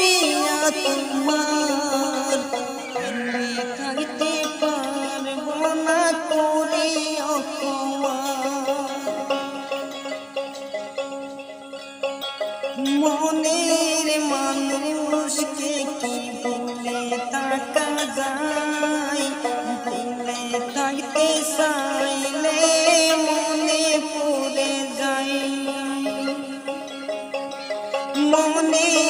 প্রিয়া তোমার। আমি থাকতে পারব না তোরে মনের মানুষকে কি বলে থাকা যায়? বলে থাকতে চাইলে মনে পড়ে যায়। মনে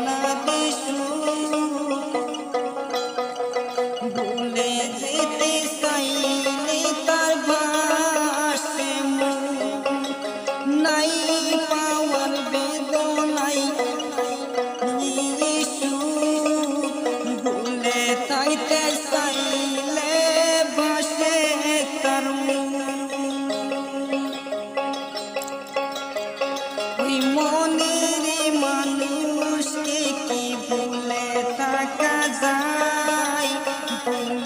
ভুলে যেতে চাইলে তার ভাসে। নাই পাওয়ার বেদনাই ভুলে থাকতে চাইলে ভাসে তার। ওই মনের মানুষকে কি ভুলে থাকা যায় ভুলে থাকতে